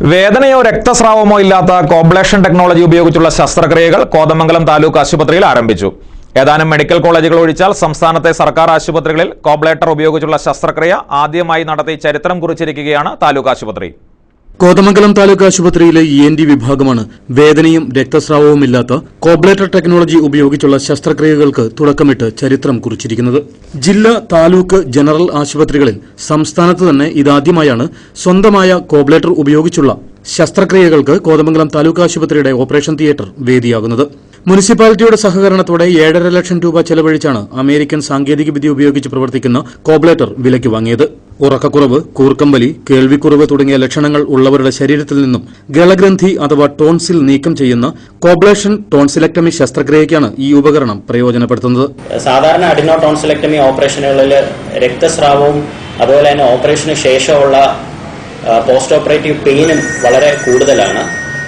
വേദനയോ രക്തസ്രാവമോ ഇല്ലാത്ത coblation technology ഉപയോഗിച്ചുള്ള ശസ്ത്രക്രിയകൾ കോതമംഗലം താലൂക്ക് ആശുപത്രിയിൽ ആരംഭിച്ചു. ഏതാനും മെഡിക്കൽ കോളേജുകൾ ഒഴിച്ചാൽ സംസ്ഥാനത്തെ സർക്കാർ ആശുപത്രികളിൽ കോബ്ലേറ്റർ ഉപയോഗിച്ചുള്ള ശസ്ത്രക്രിയ ആദ്യമായി നടത്തി ചരിത്രം കുറിച്ചിരിക്കുകയാണ് താലൂക്ക് ആശുപത്രി. കോതമംഗലം താലൂക്ക് ആശുപത്രിയിലെ ഇ എൻ ഡി വിഭാഗമാണ് വേദനയും രക്തസ്രാവവും ഇല്ലാത്ത കോബ്ലേറ്റർ ടെക്നോളജി ഉപയോഗിച്ചുള്ള ശസ്ത്രക്രിയകൾക്ക് തുടക്കമിട്ട് ചരിത്രം കുറിച്ചിരിക്കുന്നത്. ജില്ലാ താലൂക്ക് ജനറൽ ആശുപത്രികളിൽ സംസ്ഥാനത്ത് തന്നെ ഇതാദ്യമായാണ് സ്വന്തമായ കോബ്ലേറ്റർ ഉപയോഗിച്ചുള്ള ശസ്ത്രക്രിയകൾക്ക് കോതമംഗലം താലൂക്ക് ആശുപത്രിയുടെ ഓപ്പറേഷൻ തിയേറ്റർ വേദിയാകുന്നത്. മുനിസിപ്പാലിറ്റിയുടെ സഹകരണത്തോടെ ഏഴര ലക്ഷം രൂപ ചെലവഴിച്ചാണ് അമേരിക്കൻ സാങ്കേതികവിദ്യ ഉപയോഗിച്ച് പ്രവർത്തിക്കുന്ന കോബ്ലേറ്റർ വിലയ്ക്ക് വാങ്ങിയത്. ഉറക്കക്കുറവ് കൂർക്കമ്പലി കേൾവിക്കുറവ് തുടങ്ങിയ ലക്ഷണങ്ങൾ ഉള്ളവരുടെ ശരീരത്തിൽ നിന്നും ഗളഗ്രന്ഥി അഥവാ ടോൺസിൽ നീക്കം ചെയ്യുന്ന കോബ്ലേഷൻ ടോൺസിലക്ടമി ശസ്ത്രക്രിയയ്ക്കാണ് ഈ ഉപകരണം പ്രയോജനപ്പെടുത്തുന്നത്. സാധാരണ അഡിനോ ടോൺസിലക്ടമി ഓപ്പറേഷനുകളിൽ രക്തസ്രാവവും അതുപോലെ തന്നെ ഓപ്പറേഷന് ശേഷമുള്ള പോസ്റ്റ് ഓപ്പറേറ്റീവ് പെയിനും വളരെ കൂടുതലാണ്.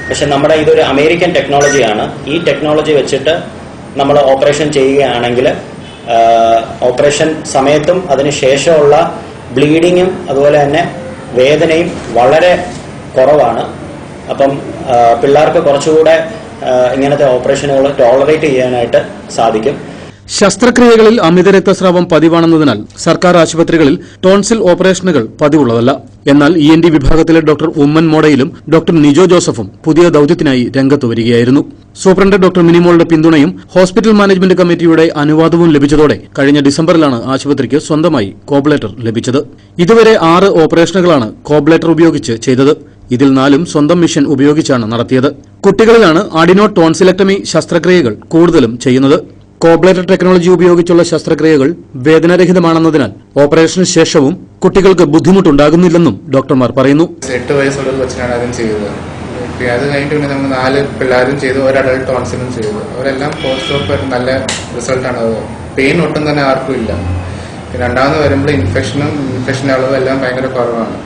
പക്ഷെ നമ്മുടെ ഇതൊരു അമേരിക്കൻ ടെക്നോളജിയാണ്. ഈ ടെക്നോളജി വെച്ചിട്ട് നമ്മൾ ഓപ്പറേഷൻ ചെയ്യുകയാണെങ്കിൽ ഓപ്പറേഷൻ സമയത്തും അതിന് ശേഷമുള്ള ബ്ലീഡിങ്ങും അതുപോലെ തന്നെ വേദനയും വളരെ കുറവാണ്. അപ്പം പിള്ളേർക്ക് കുറച്ചുകൂടെ ഇങ്ങനത്തെ ഓപ്പറേഷനുകൾ ടോളറേറ്റ് ചെയ്യാനായിട്ട് സാധിക്കും. ശസ്ത്രക്രിയകളിൽ അമിത രക്തസ്രാവം പതിവാണെന്നതിനാൽ സർക്കാർ ആശുപത്രികളിൽ ടോൺസിൽ ഓപ്പറേഷനുകൾ പതിവുള്ളതല്ല. എന്നാൽ ഇ എൻ ഡി വിഭാഗത്തിലെ ഡോക്ടർ ഉമ്മൻ മോഡയിലും ഡോക്ടർ നിജോ ജോസഫും പുതിയ ദൌത്യത്തിനായി രംഗത്ത് വരികയായിരുന്നു. സൂപ്രണ്ട് ഡോക്ടർ മിനിമോളുടെ പിന്തുണയും ഹോസ്പിറ്റൽ മാനേജ്മെന്റ് കമ്മിറ്റിയുടെ അനുവാദവും ലഭിച്ചതോടെ കഴിഞ്ഞ ഡിസംബറിലാണ് ആശുപത്രിക്ക് സ്വന്തമായി കോബ്ലേറ്റർ ലഭിച്ചത്. ഇതുവരെ ആറ് ഓപ്പറേഷനുകളാണ് കോബ്ലേറ്റർ ഉപയോഗിച്ച് ചെയ്തത്. ഇതിൽ നാലും സ്വന്തം മിഷൻ ഉപയോഗിച്ചാണ് നടത്തിയത്. കുട്ടികളിലാണ് അഡിനോ ടോൺസിലക്ടമി ശസ്ത്രക്രിയകൾ കൂടുതലും ചെയ്യുന്നത്. കോബ്ലേറ്റർ ടെക്നോളജി ഉപയോഗിച്ചുള്ള ശസ്ത്രക്രിയകൾ വേദനരഹിതമാണെന്നതിനാൽ ഓപ്പറേഷന് ശേഷവും കുട്ടികൾക്ക് ബുദ്ധിമുട്ടുണ്ടാകുന്നില്ലെന്നും ഡോക്ടർമാർ പറയുന്നു. എട്ട് വയസ്സുള്ള കൊച്ചിനാണ് ആദ്യം ചെയ്തത്. അത് കഴിഞ്ഞിട്ട് പിന്നെ നമ്മൾ നാല് പിള്ളേരും ചെയ്തു ഒരു അഡൾട്ട് ഓൺസിനും ചെയ്തു. അവരെല്ലാം പോസ്റ്റ് ഓഫ് നല്ല റിസൾട്ടാണ് അത് പെയിൻ ഒട്ടും തന്നെ ആർക്കും ഇല്ല. രണ്ടാമത് വരുമ്പോൾ ഇൻഫെക്ഷനും ഇൻഫെക്ഷൻ അളവും എല്ലാം ഭയങ്കര കുറവാണ്.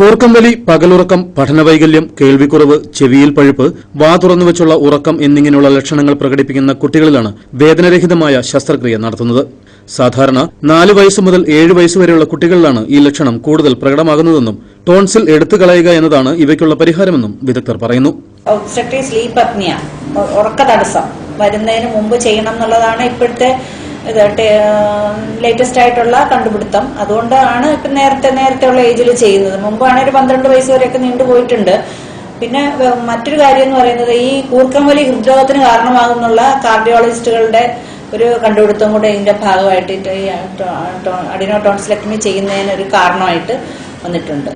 കൂർക്കംവലി പകലുറക്കം പഠനവൈകല്യം കേൾവിക്കുറവ് ചെവിയിൽ പഴുപ്പ് വാ തുറന്നു വെച്ചുള്ള ഉറക്കം എന്നിങ്ങനെയുള്ള ലക്ഷണങ്ങൾ പ്രകടിപ്പിക്കുന്ന കുട്ടികളിലാണ് വേദനരഹിതമായ ശസ്ത്രക്രിയ നടത്തുന്നത്. സാധാരണ നാല് വയസ്സ് മുതൽ ഏഴ് വയസ്സുവരെയുള്ള കുട്ടികളിലാണ് ഈ ലക്ഷണം കൂടുതൽ പ്രകടമാകുന്നതെന്നും ടോൺസിൽ എടുത്തു കളയുക എന്നതാണ് ഇവയ്ക്കുള്ള പരിഹാരമെന്നും വിദഗ്ധർ പറയുന്നു. സ്ലീപ്പ് അപ്നിയ ഉറക്ക തടസ്സം. വരുന്നതിന് മുമ്പ് ചെയ്യണം എന്നുള്ളതാണ് ഇപ്പോഴത്തെ ഇത് ലേറ്റസ്റ്റ് ആയിട്ടുള്ള കണ്ടുപിടുത്തം. അതുകൊണ്ടാണ് ഇപ്പം നേരത്തെ നേരത്തെ ഉള്ള ഏജിൽ ചെയ്യുന്നത്. മുമ്പാണെങ്കിൽ ഒരു പന്ത്രണ്ട് വയസ്സ് വരെയൊക്കെ നീണ്ടുപോയിട്ടുണ്ട് പിന്നെ മറ്റൊരു കാര്യം എന്ന് പറയുന്നത് ഈ കൂർക്കംവലി ഹൃദ്രോഗത്തിന് കാരണമാകുന്നുള്ള കാർഡിയോളജിസ്റ്റുകളുടെ ഒരു കണ്ടുപിടുത്തം കൂടെ ഇതിന്റെ ഭാഗമായിട്ട് ഈ അഡിനോ ടോൺസിലക്ടമി ചെയ്യുന്നതിന് ഒരു കാരണമായിട്ട് വന്നിട്ടുണ്ട്.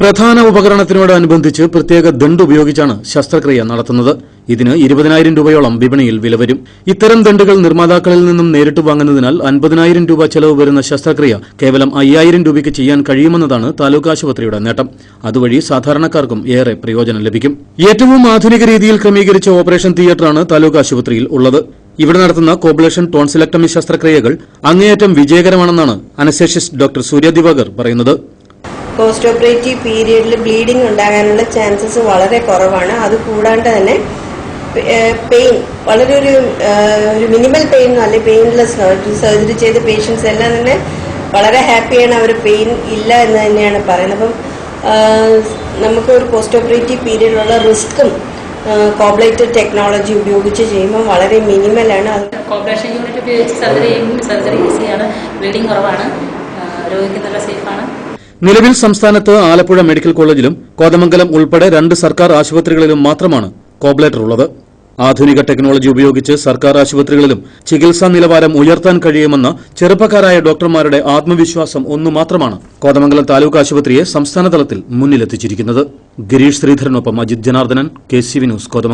പ്രധാന ഉപകരണത്തിനോടനുബന്ധിച്ച് പ്രത്യേക ദണ്ട് ഉപയോഗിച്ചാണ് ശസ്ത്രക്രിയ നടത്തുന്നത്. ഇതിന് ഇരുപതിനായിരം രൂപയോളം വിപണിയിൽ വില വരും. ഇത്തരം ദണ്ടുകൾ നിർമ്മാതാക്കളിൽ നിന്നും നേരിട്ട് വാങ്ങുന്നതിനാൽ അൻപതിനായിരം രൂപ ചെലവ് വരുന്ന ശസ്ത്രക്രിയ കേവലം അയ്യായിരം രൂപയ്ക്ക് ചെയ്യാൻ കഴിയുമെന്നതാണ് താലൂക്ക് ആശുപത്രിയുടെ നേട്ടം. അതുവഴി സാധാരണക്കാർക്കും ഏറെ പ്രയോജനം ലഭിക്കും. ഏറ്റവും ആധുനിക രീതിയിൽ ക്രമീകരിച്ച ഓപ്പറേഷൻ തിയേറ്ററാണ് താലൂക്ക് ആശുപത്രിയിൽ ഉള്ളത്. ഇവിടെ നടത്തുന്ന കോബ്ലേഷൻ ടോൺസിലക്ടമി ശസ്ത്രക്രിയകൾ അങ്ങേയറ്റം വിജയകരമാണെന്നാണ് അനസ്തേഷ്യസ് ഡോക്ടർ സൂര്യ ദിവാകർ പറയുന്നത്. പോസ്റ്റ് ഓപ്പറേറ്റീവ് പീരീഡിൽ ബ്ലീഡിംഗ് ഉണ്ടാകാനുള്ള ചാൻസസ് വളരെ കുറവാണ്. അത് കൂടാണ്ട് തന്നെ പെയിൻ വളരെ ഒരു ഒരു മിനിമൽ പെയിൻ അല്ലെങ്കിൽ പെയിൻലെസ് സർജറി ചെയ്ത പേഷ്യൻസ് എല്ലാം തന്നെ വളരെ ഹാപ്പിയാണ് അവർ പെയിൻ ഇല്ല എന്ന് തന്നെയാണ് പറയുന്നത്. അപ്പം നമുക്ക് ഒരു പോസ്റ്റ് ഓപ്പറേറ്റീവ് പീരീഡിലുള്ള റിസ്ക്കും കോബ്ലേറ്റഡ് ടെക്നോളജി ഉപയോഗിച്ച് ചെയ്യുമ്പോൾ വളരെ മിനിമലാണ് അത് കോബ്ലേഷൻ യൂണിറ്റ് ഉപയോഗിച്ച് സർജറി ചെയ്യുമ്പോൾ സർജറി ഈസിയാണ്. ബ്ലീഡിങ് കുറവാണ്. രോഗിക്ക് നല്ല സേഫാണ്. നിലവിൽ സംസ്ഥാനത്ത് ആലപ്പുഴ മെഡിക്കൽ കോളേജിലും കോതമംഗലം ഉൾപ്പെടെ രണ്ട് സർക്കാർ ആശുപത്രികളിലും മാത്രമാണ് കോബ്ലേറ്റർ ഉള്ളത്. ആധുനിക ടെക്നോളജി ഉപയോഗിച്ച് സർക്കാർ ആശുപത്രികളിലും ചികിത്സാ നിലവാരം ഉയർത്താൻ കഴിയുമെന്ന ചെറുപ്പക്കാരായ ഡോക്ടർമാരുടെ ആത്മവിശ്വാസം ഒന്നു മാത്രമാണ് കോതമംഗലം താലൂക്ക് ആശുപത്രിയെ സംസ്ഥാനതലത്തിൽ മുന്നിലെത്തിച്ചിരിക്കുന്നത്. ഗിരീഷ് ശ്രീധരനൊപ്പം Ajith Janardhanan K C V news Kothamangalam.